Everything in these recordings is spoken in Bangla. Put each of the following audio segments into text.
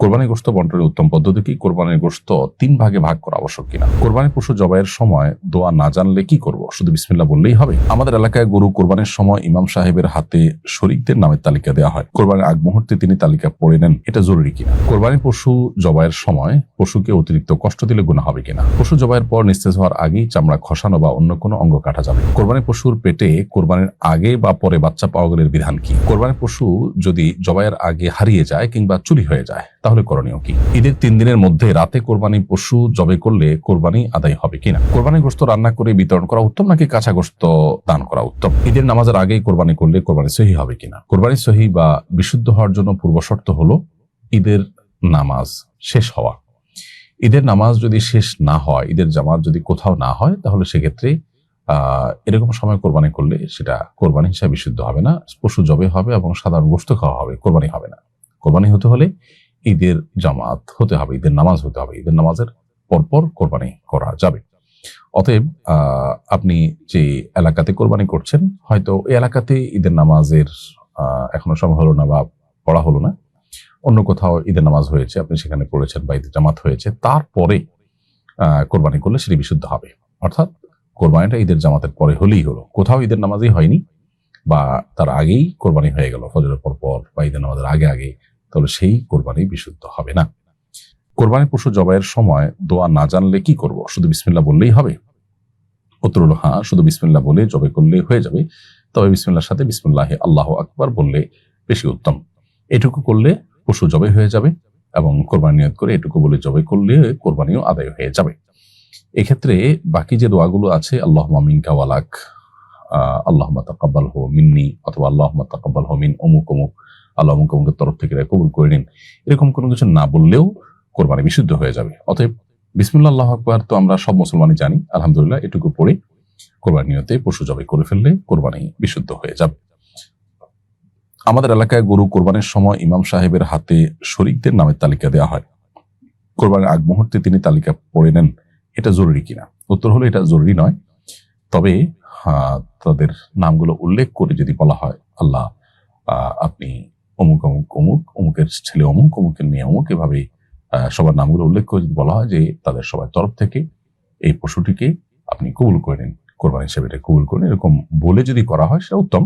কোরবানির গোস্ত বন্টনের উত্তম পদ্ধতি কি? কোরবানির গোস্ত তিন ভাগে ভাগ করা আবশ্যক কিনা? কোরবানির পশু জবাইয়ের সময় দোয়া না জানলে কি করব? শুধু বিসমিল্লাহ বললেই হবে। আমাদের এলাকায় গরু কোরবানির সময় ইমাম সাহেবের হাতে শরিকদের নামের তালিকা দেওয়া হয়। কোরবানির আগ মুহূর্তে তিনি তালিকা পড়ে নেন, এটা জরুরি কিনা? কোরবানির পশু জবাইয়ের সময় পশুকে অতিরিক্ত কষ্ট দিলে গুণা হবে কিনা? পশু জবাইয়ের পর নিস্তেজ হওয়ার আগেই চামড়া খসানো বা অন্য কোনো অঙ্গ কাটা যাবে। কোরবানির পশুর পেটে কোরবানির আগে বা পরে বাচ্চা পাওয়া গেলে বিধান কি? কোরবানির পশু যদি জবাইয়ের আগে হারিয়ে যায় কিংবা চুরি হয়ে যায় তাহলে করণীয় কি? ঈদের তিন দিনের মধ্যে রাতে কোরবানি পশু জবে করলে কোরবানি আদায় হবে কিনা? কোরবানি গোস্ত রান্না করে বিতরণ করা উত্তম নাকি কাঁচা গোস্ত দান করা উত্তম? ঈদের নামাজের আগেই কোরবানি করলে কোরবানি সহি হবে কিনা? কোরবানি সহি বা বিশুদ্ধ হওয়ার জন্য পূর্ব শর্ত হলো ঈদের নামাজ শেষ হওয়া। ঈদের নামাজ যদি শেষ না হয়, ঈদের জামাত যদি কোথাও না হয়, তাহলে সেক্ষেত্রে আহ এরকম সময় কোরবানি করলে সেটা কোরবানি হিসাবে বিশুদ্ধ হবে না, পশু জবে হবে এবং সাধারণ গোস্ত খাওয়া হবে, কোরবানি হবে না। কোরবানি হতে হলে ঈদের জামাত হতে হবে, ঈদের নামাজ হতে হবে, ঈদের নামাজের পরপর কোরবানি করা যাবে। অতএব আপনি যে এলাকাতে কোরবানি করছেন, হয়তো এই এলাকাতে ঈদের নামাজের এখনও সময় হলো না বা পড়া হলো না। অন্য কোথাও ঈদের নামাজ হয়েছে, আপনি সেখানে পড়েছেন বা ঈদের জামাত হয়েছে, তারপরে কোরবানি করলে সেটি বিশুদ্ধ হবে। অর্থাৎ, কোরবানিটা ঈদের জামাতের পরে হলেই হলো। কোথাও ঈদের নামাজই হয়নি বা তার আগেই কোরবানি হয়ে গেল, ফজরের পর পর বা ঈদের নামাজের আগে আগে তাহলে সেই কোরবানি বিশুদ্ধ হবে না। কোরবানি পশু জবাইয়ের সময় দোয়া না জানলে কি করব? শুধু বিসমিল্লাহ বললেই হবে? উত্তর হলো হ্যাঁ শুধু বিসমিল্লাহ বলে জবে করলে হয়ে যাবে। তবে বিসমিল্লার সাথে বিসমিল্লাহ আল্লাহ আকবার বললে বেশি উত্তম। এটুকু করলে পশু জবে হয়ে যাবে এবং কোরবানি নিয়ত করে এটুকু বলে জবে করলে কোরবানিও আদায় হয়ে যাবে। এক্ষেত্রে বাকি যে দোয়াগুলো আছে আল্লাহ মিনকা ওয়ালাক আল্লাহ তাকাব্বাল হো মিন্নি অথবা আল্লাহ তাকাব্বাল হো মিন অমুক অমুক আল্লাহ অমুক অমুকের তরফ থেকে কবুল করে নিন। এরকম কোনো কিছু না বললেও কোরবানি বিশুদ্ধ হয়ে যাবে। অতএব বিসমুল্লাহ আল্লাহ আকবার তো আমরা সব মুসলমানই জানি। আলহামদুলিল্লাহ এটুকু পড়ে কোরবানি নিয়তে পশু জবাই করে ফেললে কোরবানি বিশুদ্ধ হয়ে যাবে। আমাদের এলাকায় গরু কোরবানির সময় ইমাম সাহেবের হাতে শরিকদের নামের তালিকা দেওয়া হয়। কোরবানির আগ মুহূর্তে তিনি তালিকা পড়ে নেন এটা জরুরি কিনা? উত্তর হলো এটা জরুরি নয়। তবে আহ, তাদের নামগুলো উল্লেখ করে যদি বলা হয় আল্লাহ আপনি অমুক অমুক অমুক, অমুকের ছেলে অমুক, অমুকের মেয়ে অমুক এভাবে সবার নামগুলো উল্লেখ করে বলা হয় যে তাদের সবার তরফ থেকে এই পশুটিকে আপনি কবুল করে নিন। কোরবানি হিসেবে এটা কবুল করেন এরকম বলে যদি করা হয় সেটা উত্তম,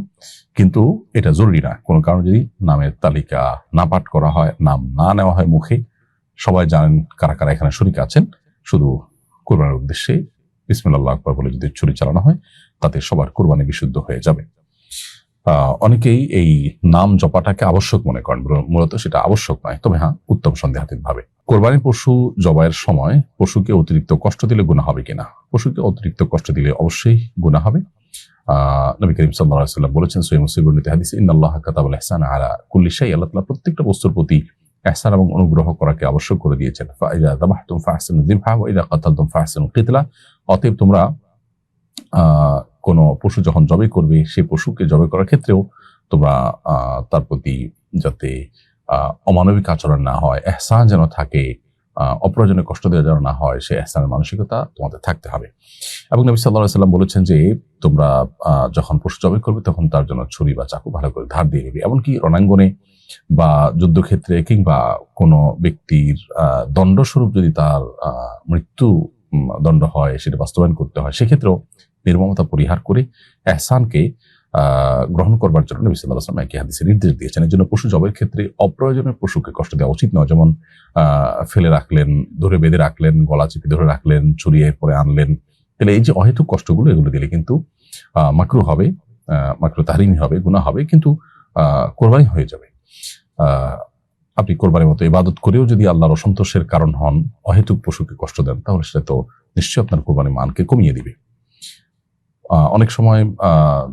কিন্তু এটা জরুরি না। কোনো কারণে যদি নামের তালিকা না পাঠ করা হয়, নাম না নেওয়া হয় মুখে, সবাই জানেন কারা কারা এখানে শরিক আছেন। শুধু কোরবানির উদ্দেশ্যে বিসমিল্লাহ আকবর বলে যদি ছুরি চালানো হয়, তাতে সবার কোরবানি বিশুদ্ধ হয়ে যাবে। অনেকেই এই নাম জপাটাকে আবশ্যক মনে করেন মূলত সেটা আবশ্যক নয়। তবে হ্যাঁ উত্তম সন্দেহাতীত ভাবে কোরবানির পশু জবাইয়ের সময় পশুকে অতিরিক্ত কষ্ট দিলে গুণা হবে কিনা? পশুকে অতিরিক্ত কষ্ট দিলে অবশ্যই গুণা হবে। নবী করিম সাল্লাহ সাল্লাম বলেছেন সৈয় মুসির বর্ণিত হাদিস ইন্দাল্লাহ কাতাবুল ইহসান আলা কুল্লি শাই আল্লাহ তাআলা প্রত্যেকটা বস্তুর প্রতি ইহসান এবং অনুগ্রহ করাকে আবশ্যক করে দিয়েছেন। ফাইদা দাবাহতুম ফাহসিনু যিবহা ওয়া ইদা কাতালতুম কিতলা অতএব তোমরা কোনো পশু যখন জবে করবে সেই পশুকে জবে করার ক্ষেত্রেও তোমরা তার প্রতি যাতে অমানবিক আচরণ না হয়, এহসান যেন থাকে অপ্রয়োজনীয় কষ্ট দেওয়া যেন না হয় সেই এহসানের মানসিকতা তোমাদের থাকতে হবে। এবং নবী সাল্লাহ সাল্লাম বলেছেন যে, তোমরা যখন পশু জবে করবে, তখন তার জন্য ছুরি বা চাকু ভালো করে ধার দিয়ে নেবে। এমনকি রণাঙ্গনে বা যুদ্ধক্ষেত্রে কিংবা কোনো ব্যক্তির দণ্ডস্বরূপ যদি তার মৃত্যু দণ্ড হয়, সেটা বাস্তবায়ন করতে হয়, সেক্ষেত্রেও নির্মমতা পরিহার করে এহসানকে গ্রহণ করবার জন্য নবী সাল্লাহ আসলাম একই হাদিসে নির্দেশ দিয়েছেন। এর জন্য পশু জবের ক্ষেত্রে অপ্রয়োজনীয় পশুকে কষ্ট দেওয়া উচিত নয়। যেমন ফেলে রাখলেন, ধরে বেঁধে রাখলেন, গলা চিপে ধরে রাখলেন চুরিয়ে পরে আনলেন। তাহলে এই যে অহেতুক কষ্টগুলো এগুলো দিলে কিন্তু মাকরু হবে মাকরু তাহরিমি হবে গুণা হবে, কিন্তু কোরবানি হয়ে যাবে। আপনি কোরবানির মতো ইবাদত করেও যদি আল্লাহর অসন্তোষের কারণ হন, অহেতুক পশুকে কষ্ট দেন, তাহলে সেটা তো নিশ্চয়ই আপনার কোরবানির মানকে কমিয়ে দিবে। অনেক সময়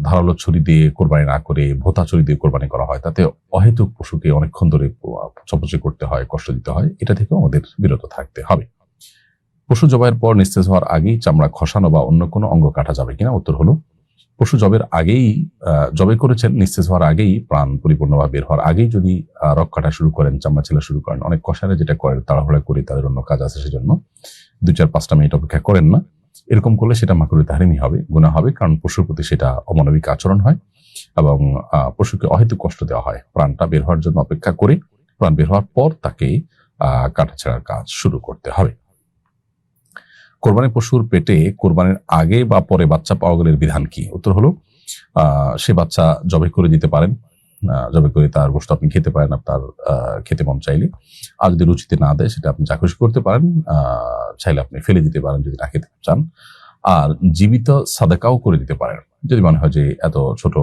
ধারালো ছুরি দিয়ে কোরবানি না করে ভোতা ছুরি দিয়ে কোরবানি করা হয়। তাতে অহেতুক পশুকে অনেকক্ষণ ধরে চপচে করতে হয়, কষ্ট দিতে হয়। এটা থেকেও আমাদের বিরত থাকতে হবে। পশু জবাইয়ের পর নিস্তেজ হওয়ার আগেই চামড়া খসানো বা অন্য কোনো অঙ্গ কাটা যাবে কিনা উত্তর হলো, পশু জবের আগেই জবে করেছেন, নিস্তেজ হওয়ার আগেই, প্রাণ পরিপূর্ণভাবে বের হওয়ার আগেই যদি রক কাটা শুরু করেন, চামড়া ছেলা শুরু করেন, অনেক কষারে যেটা করেন তাড়াহুড়া করে, তাদের অন্য কাজ আছে সেজন্য। দুই চার পাঁচটা মিনিট অপেক্ষা করেন না। এরকম করলে সেটা মাকুরি তাহারিমি হবে, গুণা হবে, কারণ পশুর প্রতি সেটা অমানবিক আচরণ হয় এবং পশুকে অহেতুক কষ্ট দেওয়া হয়। প্রাণটা বের হওয়ার জন্য অপেক্ষা করে, প্রাণ বের হওয়ার পর তাকে কাটাছেড়ার কাজ শুরু করতে হবে। কোরবানি পশুর পেটে কোরবানির আগে বা পরে বাচ্চা পাওয়া গেলে বিধান কি? উত্তর হলো সে বাচ্চা জবে করে দিতে পারেন। জবে করে তার গোষ্ঠ আপনি খেতে পারেন আপনার খেতে মন চাইলে। আর যদি রুচিতে না দেয়, সেটা আপনি খুশি করতে পারেন চাইলে আপনি ফেলে দিতে পারেন যদি না খেতে চান। আর জীবিত সাদাকাও করে দিতে পারেন। যদি মনে হয় যে এত ছোট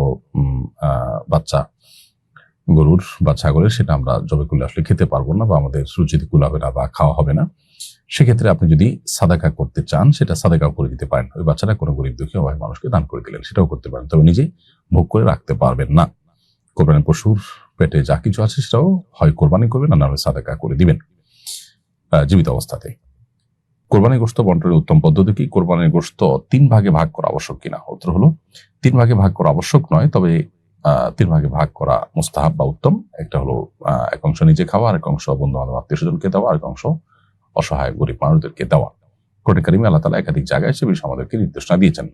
বাচ্চা, গরুর বা ছাগলের, সেটা আমরা জবে করলে আসলে খেতে পারব না বা আমাদের রুচিতে কুলাবে না বা খাওয়া হবে না। সেক্ষেত্রে আপনি যদি সাদাকা করতে চান, সেটা সাদাকাও করে দিতে পারেন। ওই বাচ্চাটা কোনো গরিব দুঃখী অভাবী মানুষকে দান করে দিলেন, সেটাও করতে পারেন। তবে নিজে ভোগ করে রাখতে পারবেন না। কোরবানি পশুর পেটে যা কিছু আছে সেটাও হয় কোরবানি করবেন আর না হলে সাদাকা করে দিবেন জীবিত অবস্থাতে কোরবানি গোস্ত বন্টনের উত্তম পদ্ধতি কি? কোরবানির গোস্ত তিন ভাগে ভাগ করা আবশ্যক কিনা? উত্তর হলো, তিন ভাগে ভাগ করা আবশ্যক নয়, তবে তিন ভাগে ভাগ করা মুস্তাহাব বা উত্তম। একটা হলো এক অংশ নিজে খাওয়া আর এক অংশ বন্ধু বান্ধব আত্মীয় স্বজনকে দেওয়া আর এক অংশ অসহায় গরিব মানুষদেরকে দেওয়া। কোরআন কারিমে আল্লাহ তালা একাধিক জায়গায় সে বিষয়ে আমাদেরকে নির্দেশনা দিয়েছেন।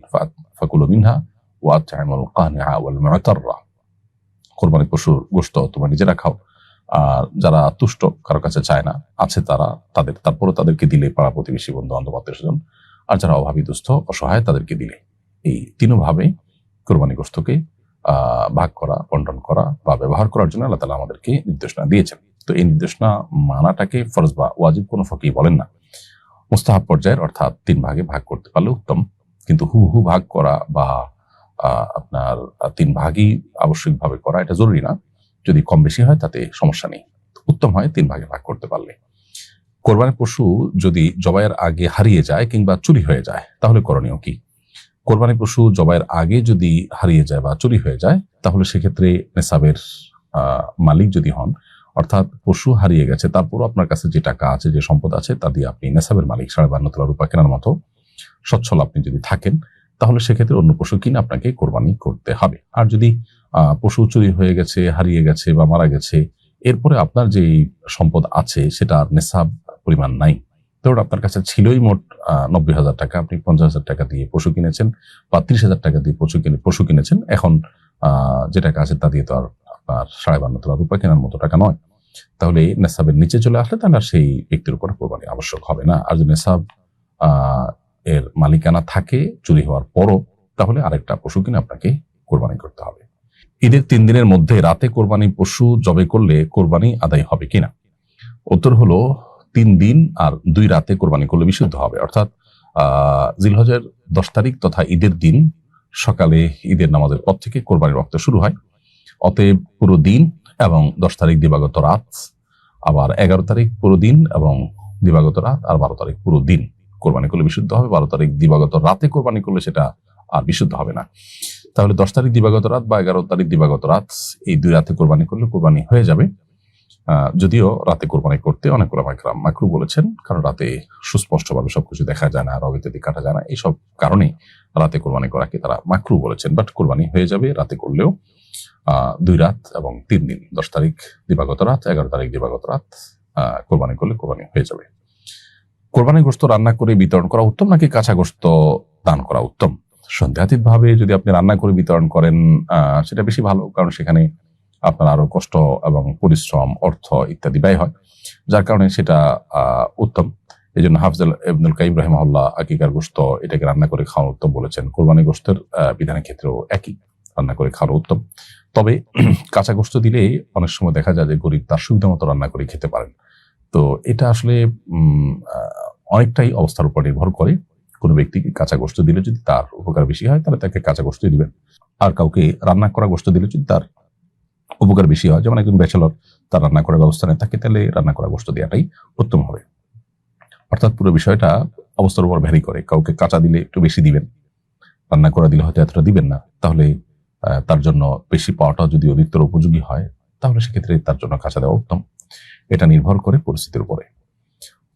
ফাকুল মিনহা ওয়া তা'ইমুল ওয়াল মু'তাররা। কোরবানি পশুর গোশত তোমরা নিজেরা খাও। আর যারা তুষ্ট, কারও কাছে চায় না, আছে তারা তাদের তারপরে তাদেরকে দিলে পাড়া প্রতিবেশী, বন্ধু, বান্ধব, আত্মীয় স্বজন। আর যারা অভাবী, দুস্থ, অসহায়, তাদেরকে দিলে। এই তিনভাবে কোরবানি গোস্তকে ভাগ করা, বন্টন করা বা ব্যবহার করার জন্য আল্লাহ তালা আমাদেরকে নির্দেশনা দিয়েছেন। তো এই নির্দেশনা মানাটাকে ফরজ বা ওয়াজিব কোনো ফকি বলেন না। মুস্তাহাব পর্যায়ের অর্থাৎ তিন ভাগে ভাগ করতে পারলে উত্তম। কিন্তু হু হু ভাগ করা বা আপনার তিন ভাগই আবশ্যিকভাবে করা এটা জরুরি না। যদি কম বেশি হয় তাতে সমস্যা নেই। উত্তম হয় তিন ভাগে ভাগ করতে পারলে। কোরবানির পশু যদি জবাইয়ের আগে হারিয়ে যায় কিংবা চুরি হয়ে যায় তাহলে করণীয় কি? কোরবানি পশু জবাইয়ের আগে যদি হারিয়ে যায় বা চুরি হয়ে যায় তাহলে সেক্ষেত্রে নেসাবের আহ, মালিক যদি হন অর্থাৎ পশু হারিয়ে গেছে তারপরও আপনার কাছে যে টাকা আছে যে সম্পদ আছে তা দিয়ে আপনি নেসাবের মালিক সাড়ে বান্ন তোলা রূপা কেনার মতো সচ্ছল আপনি যদি থাকেন তাহলে সেক্ষেত্রে অন্য পশু কিনে আপনাকে কোরবানি করতে হবে। আর যদি পশু চুরি হয়ে গেছে হারিয়ে গেছে বা মারা গেছে এরপরে আপনার যে সম্পদ আছে সেটা আর নেশাব পরিমাণ নাই। ধরুন আপনার কাছে ছিলই মোট নব্বই হাজার টাকা আপনি পঞ্চাশ হাজার টাকা দিয়ে পশু কিনেছেন বা ত্রিশ হাজার টাকা দিয়ে পশু কিনে পশু কিনেছেন এখন আহ, যে টাকা আছে তা দিয়ে তো আর আপনার সাড়ে বান্ন তোলা রূপা কেনার মতো টাকা নয়। তাহলে নেশাবের নিচে চলে আসলে তাহলে সেই ব্যক্তির উপর কোরবানি আবশ্যক হবে না। আর যদি নেশাব এর মালিকানা থাকে, চুরি হওয়ার পরও, তাহলে আরেকটা পশু কিনে আপনাকে কোরবানি করতে হবে। ঈদের তিন দিনের মধ্যে রাতে কোরবানি পশু জবে করলে কোরবানি আদায় হবে কিনা? উত্তর হলো, তিন দিন আর দুই রাতে কোরবানি করলে বিশুদ্ধ হবে। অর্থাৎ, আহ, জিলহজের দশ তারিখ তথা ঈদের দিন সকালে ঈদের নামাজের পর থেকে কোরবানির রক্ত শুরু হয়। অতএব পুরো দিন এবং দশ তারিখ দিবাগত রাত, আবার এগারো তারিখ পুরো দিন এবং দিবাগত রাত আর বারো তারিখ পুরো দিন। কোরবানি করলে বিশুদ্ধ হবে, বারো তারিখ দিবাগত রাতে কোরবানি করলে সেটা আর বিশুদ্ধ হবে না। তাহলে দশ তারিখ দিবাগত রাত বা এগারো তারিখ দিবাগত রাত, এই দুই রাতে কোরবানি করলে কোরবানি হয়ে যাবে। যদিও রাতে কোরবানি করতে অনেক ওলামাইকরাম মাকরু বলেছেন, কারণ রাতে সুস্পষ্টভাবে সবকিছু দেখা যায় না, রব ইত্যাদি কাটা যায় না, এইসব কারণে রাতে কোরবানি করাকে তারা মাকরু বলেছেন। বাট কোরবানি হয়ে যাবে রাতে করলেও দুই রাত এবং তিন দিন, দশ তারিখ দিবাগত রাত, এগারো তারিখ দিবাগত রাত কোরবানি করলে কোরবানি হয়ে যাবে। কোরবানি গোস্ত রান্না করে বিতরণ করা উত্তম নাকি কাঁচা গোস্ত দান করা উত্তম? সন্দেহাতীত ভাবে যদি আপনি রান্না করে বিতরণ করেন সেটা বেশি ভালো, কারণ সেখানে আপনার আরও কষ্ট এবং পরিশ্রম, অর্থ ইত্যাদি ব্যয় হয়, যার কারণে সেটা উত্তম। এই জন্য হাফজাল ইবনুল কাইম রহমাল্লাহ আকিকার গোস্ত এটাকে রান্না করে খাওয়ানো উত্তম বলেছেন। কোরবানি গোস্তের বিধানের ক্ষেত্রেও একই, রান্না করে খাওয়ানো উত্তম। তবে কাঁচা গোস্ত দিলে অনেক সময় দেখা যায় যে গরিব তার সুবিধা মতো রান্না করে খেতে পারেন। তো এটা আসলে অনেকটাই অবস্থার উপর নির্ভর করে কোনো ব্যক্তিকে কাঁচা গোস্ত দিলে যদি তার উপকার বেশি হয়, তাহলে তাকে কাঁচা গোস্ত দিবেন। আর কাউকে রান্না করা গোস্ত দিলে যদি তার উপকার বেশি হয়, যেমন একজন ব্যাচেলর তার রান্না করার ব্যবস্থা নেই তাকে তাহলে রান্না করা গোস্ত দেওয়াটাই উত্তম হবে। অর্থাৎ পুরো বিষয়টা অবস্থার উপর ভ্যারি করে। কাউকে কাঁচা দিলে একটু বেশি দিবেন। রান্না করা দিলে হয়তো এতটা দিবেন না। তাহলে তার জন্য বেশি পাওয়াটা যদি অধিকতর উপযোগী হয়, তাহলে সেক্ষেত্রে তার জন্য কাঁচা দেওয়া উত্তম। এটা নির্ভর করে পরিস্থিতির উপরে।